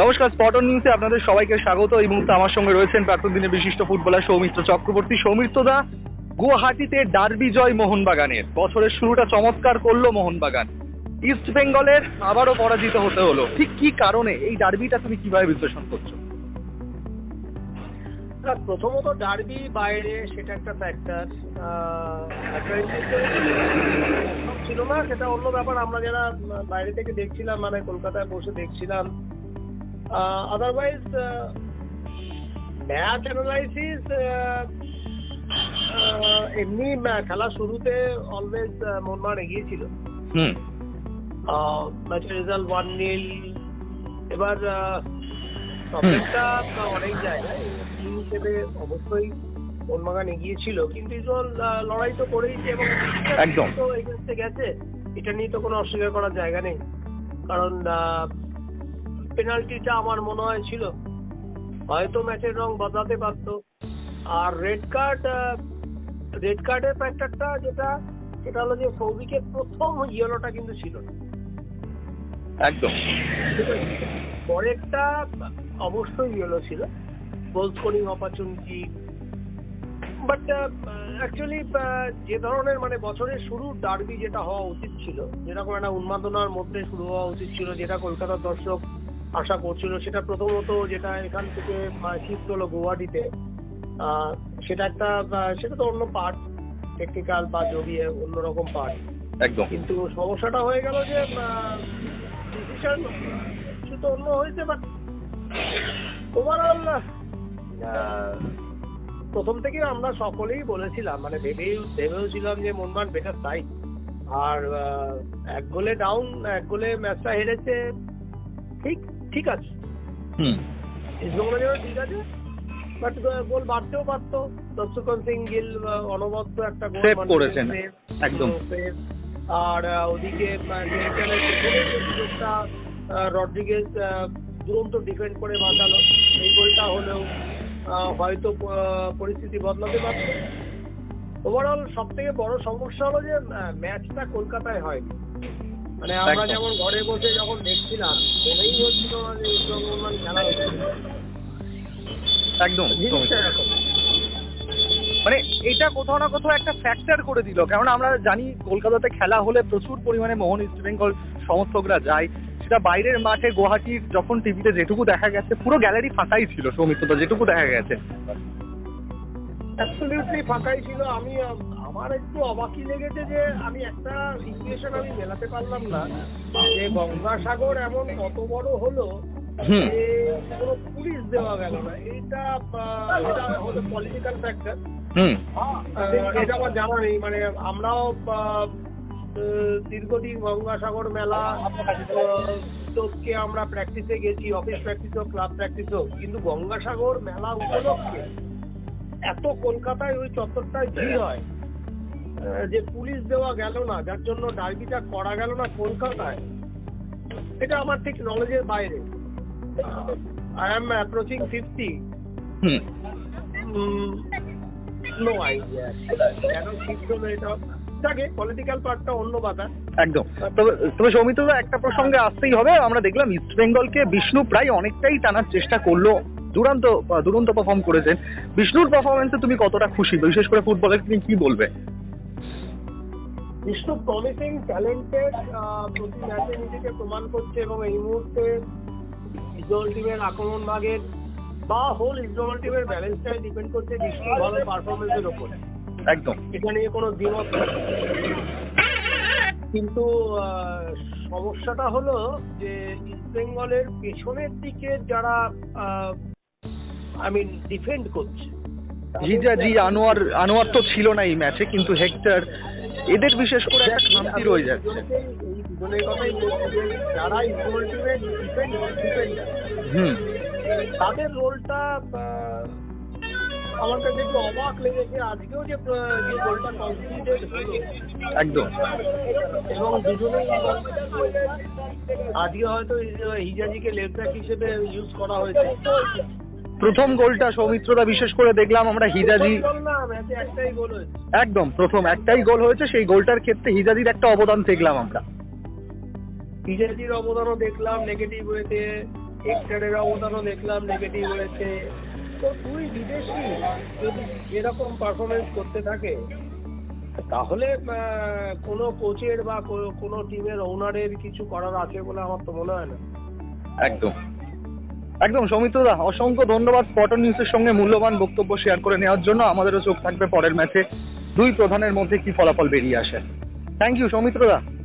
নমস্কার স্পটন নিউজে আপনাদের সবাইকে স্বাগত। এই মুহূর্তে আমার সঙ্গে রয়েছেন প্রাক্তন দিনের বিশিষ্ট ফুটবলার সৌমিত্র চক্রবর্তী। সৌমিত্র দা, গুয়াহাটিতে ডার্বি জয় মোহনবাগানের। বছরের শুরুটা চমৎকার করল মোহনবাগান। ইস্ট বেঙ্গলের আবারও পরাজিত হতে হলো। ঠিক কি কারণে এই ডার্বিটা তুমি কীভাবে বিশ্লেষণ করছ? প্রথমত ডার্বি বাইরে, সেটা একটা ফ্যাক্টর ছিল না, সেটা অন্য ব্যাপার। আমরা যারা বাইরে থেকে দেখছিলাম মানে কলকাতায় বসে দেখছিলাম আদারওয়াইজ ম্যাচ অ্যানালাইসিস এমনি আহ, খেলা শুরুতে অলওয়েজ মোহনবাগান এগিয়েছিল ম্যাচের রেজাল্ট ওয়ান নীল এবার প্রবলেমটা অনেক জায়গায় টিম হিসেবে অবশ্যই মোহনবাগান এগিয়ে ছিল। কিন্তু ইজল লড়াই তো করেইছে এবং একদম। তো এগেন্সে গেছে। এটা নিয়ে তো কোনো অস্বীকার করার জায়গা নেই। কারণ পেনাল্টিটা আমার মনে হয় ছিল। হয়তো ম্যাচের রং বদলাতে পারতো। আর রেড কার্ড রেড কার্ডের ফ্যাক্টরটা যেটা সেটা হলো যে সৌভিকের প্রথম ইয়েলোটা কিন্তু ছিল না। একদম। পরেরটা অবশ্যই ইয়েলো ছিল। Goal scoring opportunity but actually যে ধরনের মানে বছরের শুরু ডার্বি যেটা হওয়া উচিত ছিল যেরকম একটা উন্মাদনার মধ্যে শুরু হওয়া উচিত ছিল যেটা কলকাতার দর্শক আশা করছিল। সেটা প্রথমত যেটা এখান থেকে শিফট হলো গুয়াহাটিতে। সেটা একটা সেটা তো অন্য পার্ট টেকনিক্যাল বা জড়িয়ে অন্যরকম পার্ট একদম। কিন্তু সমস্যাটা হয়ে গেল যে ডিসিশন কিছু তো অন্য হয়েছে বাট ওভারঅল প্রথম থেকে আমরা সকলেই বলেছিলাম মানে ভেবেই ভেবেওছিলাম যে মনমান বেটার তাই আর এক গোলে ডাউন এক গোলে ম্যাচটা হেরেছে। ঠিক ঠিক আছে। জন্য ঠিক আছে বাট গোল বাড়তেও পারতো। দর্শকন সিং গিল অনবদ্য একটা গোল Save মানে করেছেন। একদম। আর ওদিকে সুযোগটা, আহ, রড্রিগেজ দুরন্ত ডিফেন্ড করে বাঁচালো এই গোলটা হলেও হয়তো পরিস্থিতি বদলাতে পারত। ওভারঅল সব থেকে বড় সমস্যা হলো যে ম্যাচটা কলকাতায় হয়নি। মানে আমরা যেমন ঘরে বসে যখন দেখছিলাম একদম মানে এটা কোথাও না কোথাও একটা ফ্যাক্টর করে দিল। কারণ আমরা জানি কলকাতাতে খেলা হলে প্রচুর পরিমাণে মোহন ইস্ট বেঙ্গল সমর্থকরা যায়। সেটা বাইরের মাঠে গুয়াহাটির যখন টিভিতে যেটুকু দেখা গেছে, পুরো গ্যালারি ফাঁকাই ছিল সৌমিত্রতা যেটুকু দেখা গেছে। অ্যাবসলিউটলি ফাঁকাই ছিল। আমি আমার একটু অবাকই লেগেছে যে আমি একটা ইকুয়েশন আমি মেলাতে পারলাম না। যে গঙ্গাসাগর এমন কত বড় হলো যে কোনো পুলিশ দেওয়া গেল না। এইটা এটা হলো পলিটিক্যাল ফ্যাক্টর এটা আমার জানা নেই। মানে আমরাও দীর্ঘদিন গঙ্গাসাগর মেলা তোকে আমরা প্র্যাকটিসে গেছি অফিস প্র্যাকটিস হোক ক্লাব প্র্যাকটিস হোক কিন্তু গঙ্গাসাগর মেলা উপলক্ষে এত কলকাতায় ওই চত্বরটায় ভিড় হয়। যে পুলিশ দেওয়া গেল না যার জন্য ডার্বিটা করা গেল না কলকাতায় এটা আমার ঠিক নলেজের বাইরে। I am approaching fifty hmm. No idea কেন ঠিক হলো এটা থাকে পলিটিক্যাল পার্টটা অন্য কথা একদম। তবে তবে সৌমিত্রদা একটা প্রসঙ্গে আসতেই হবে। আমরা দেখলাম ইস্ট বেঙ্গলকে বিষ্ণু প্রায় অনেকটাই টানার চেষ্টা করল। দুরান্ত দুরন্ত পারফর্ম করেছেন। বিষ্ণুর পারফরমেন্সে তুমি কতটা খুশি? বিশেষ করে ফুটবলের তুমি কি বলবে? বিষ্ণু প্রমিসিং ট্যালেন্টেড প্রতি ম্যাচে নিজেকে প্রমাণ করছে এবং এই মুহূর্তে ইসরায়েল টিমের আক্রমণ ভাগের বা হোল ইসরায়েল টিমের ব্যালেন্সটাই ডিপেন্ড করছে বিষ্ণু ভালো পারফরমেন্সের উপর। একদম। এটা নিয়ে কোনো দ্বিমত। কিন্তু সমস্যাটা হলো যে ইস্ট বেঙ্গলের পেছনের দিকে যারা আই মিন ডিফেন্ড করছে। জিজাজি আনোয়ার আনোয়ার তো ছিল না এই ম্যাচে কিন্তু হেক্টর এদের বিশেষ করে একটা শান্তি রয়ে যাচ্ছে। হুম। তাদের রোলটা আমার কাছে একটু অবাক লেগেছে। আজকেও যে যে গোলটা কনসিডারেড একদম। এবং দুজনেই আজকে হয়তো হিজাজিকে লেফট ব্যাক হিসেবে ইউজ করা হয়েছে। প্রথম গোলটা সৌমিত্রদা বিশেষ করে দেখলাম আমরা হিজাজি হয়েছে। একদম প্রথম একটাই গোল হয়েছে সেই গোলটার ক্ষেত্রে হিজাজির একটা অবদান দেখলাম আমরা। হিজাজির অবদানও দেখলাম নেগেটিভ ওয়েতে হেক্টরের অবদানও দেখলাম নেগেটিভ হয়েছে। তো তুই বিদেশি যদি এরকম পারফরমেন্স করতে থাকে তাহলে কোনো কোচের বা কোনো টিমের ওনারের কিছু করার আছে বলে আমার তো মনে হয় না। একদম। একদম সৌমিত্রদা, অসংখ্য ধন্যবাদ স্পটন নিউজের সঙ্গে মূল্যবান বক্তব্য শেয়ার করে নেওয়ার জন্য। আমাদেরও চোখ থাকবে পরের ম্যাচে দুই প্রধানের মধ্যে কি ফলাফল বেরিয়ে আসে? Thank you সৌমিত্রদা।